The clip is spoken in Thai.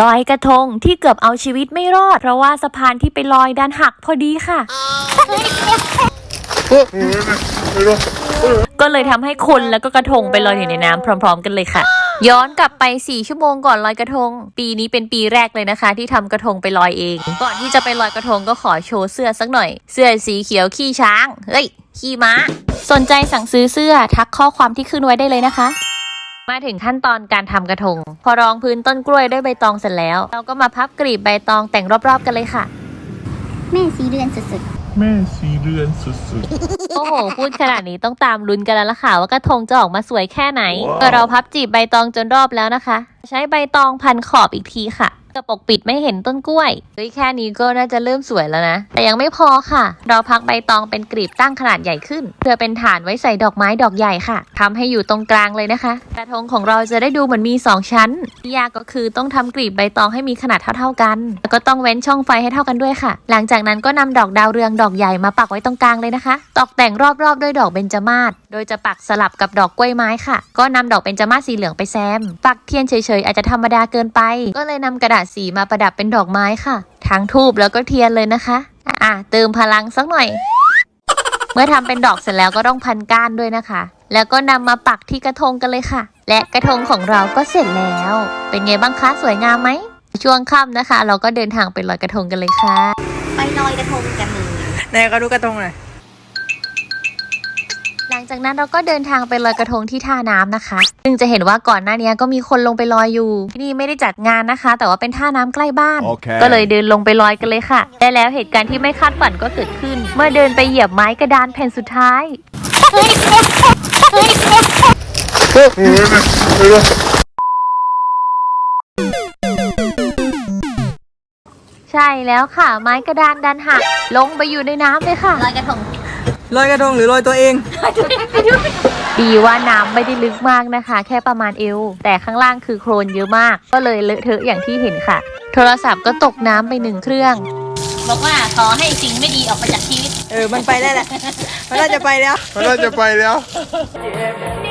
ลอยกระทงที่เกือบเอาชีวิตไม่รอด เพราะว่าสะพานที่ไปลอยดันหักพอดีค่ะ ก็เลยทำให้คนแล้วก็กระทงไปลอยอยู่ในน้ำพร้อม ๆ กันเลยค่ะ ย้อนกลับไป 4 ชั่วโมงก่อนลอยกระทง ปีนี้เป็นปีแรกเลยนะคะ ที่ทำกระทงไปลอยเอง ก่อนที่จะไปลอยกระทงก็ขอโชว์เสื้อสักหน่อย เสื้อสีเขียวขี้ช้าง เฮ้ย ขี้ม้า สนใจสั่งซื้อเสื้อทักข้อความที่ขึ้นไว้ได้เลยนะคะ มาถึงขั้นตอนการทำกระทง พอรองพื้นต้นกล้วยด้วยใบตองเสร็จแล้ว เราก็มาพับกรีบใบตองแต่งรอบๆกันเลยค่ะ แม่สีเรือนสุดแม่สีเรือนสุดโอ้โห พูดขนาดนี้ต้องตามลุ้นกันแล้วล่ะค่ะ ว่ากระทงจะออกมาสวยแค่ไหนเมื่อเราพับจีบใบตองจนรอบแล้วนะคะ ใช้ใบตองพันขอบอีกทีค่ะ กระปกปิดไม่เห็นต้นกล้วยเฮ้ยแค่นี้ก็น่าจะเริ่มสวยแล้วนะ แต่ยังไม่พอค่ะ เราพักใบตองเป็นกรีบตั้งขนาดใหญ่ขึ้น เพื่อเป็นฐานไว้ใส่ดอกไม้ดอกใหญ่ค่ะทำให้อยู่ตรงกลางเลยนะคะ กระทงของเราจะได้ดูเหมือนมี 2 ชั้นที่ยากก็คือต้องทำกรีบใบตองให้มีขนาดเท่า ๆกัน แล้วก็ต้องเว้นช่องไฟให้เท่ากันด้วยค่ะ หลังจากนั้นก็นำดอกดาวเรืองดอกใหญ่มาปักไว้ตรงกลางเลยนะคะ ตกแต่งรอบๆด้วยดอกเบญจมาศโดยจะปักสลับกับดอกกล้วยไม้ค่ะ ก็นำดอกเบญจมาศสีเหลืองไปแซม ปักเทียนเฉยๆอาจจะธรรมดาเกินไป ก็เลยนำกระดาษสีมาประดับเป็นดอกไม้ค่ะ ทั้งทูบแล้วก็เทียนเลยนะคะ อะๆเติมพลังสักหน่อย เมื่อทำเป็นดอกเสร็จแล้วก็ต้องพันก้านด้วยนะคะ แล้วก็นำมาปักที่กระทงกันเลยค่ะ และกระทงของเราก็เสร็จแล้ว เป็นไงบ้างคะสวยงามไหมช่วงค่ำนะคะ เราก็เดินทางไปลอยกระทงกันเลยค่ะๆไปลอยกระทงกันเลยไหนก็ดูกระทงหน่อยห ลังจากนั้นเราก็เดินทางไปลอยกระทงที่ท่าน้ำนะคะซึ่งจะเห็นว่าก่อนหน้านี้ก็มีคนลงไปลอยอยู่ ที่นี่ไม่ได้จัดงานนะคะ แต่ว่าเป็นท่าน้ำใกล้บ้านโอเคก็เลยเดินลงไปลอยกันเลยค่ะและแล้วเหตุการณ์ที่ไม่คาดฝันก็เกิดขึ้น เมื่อเดินไปเหยียบไม้กระดานแผ่นสุดท้ายใช่แล้วค่ะ ไม้กระดานดันหักลงไปอยู่ในน้ำเลยค่ะลอยกระทง ลอยกระทงหรือลอยตัวเอง ดีว่าน้ำไม่ได้ลึกมากนะคะ แค่ประมาณเอว แต่ข้างล่างคือโคลนเยอะมาก ก็เลยเลอะเทอะอย่างที่เห็นค่ะ โทรศัพท์ก็ตกน้ำไปหนึ่งเครื่อง บอกว่าขอให้สิ่งไม่ดีออกไปจากชีวิต เออ มันไปได้แหละ มันน่าจะไปแล้ว มันน่าจะไปแล้วน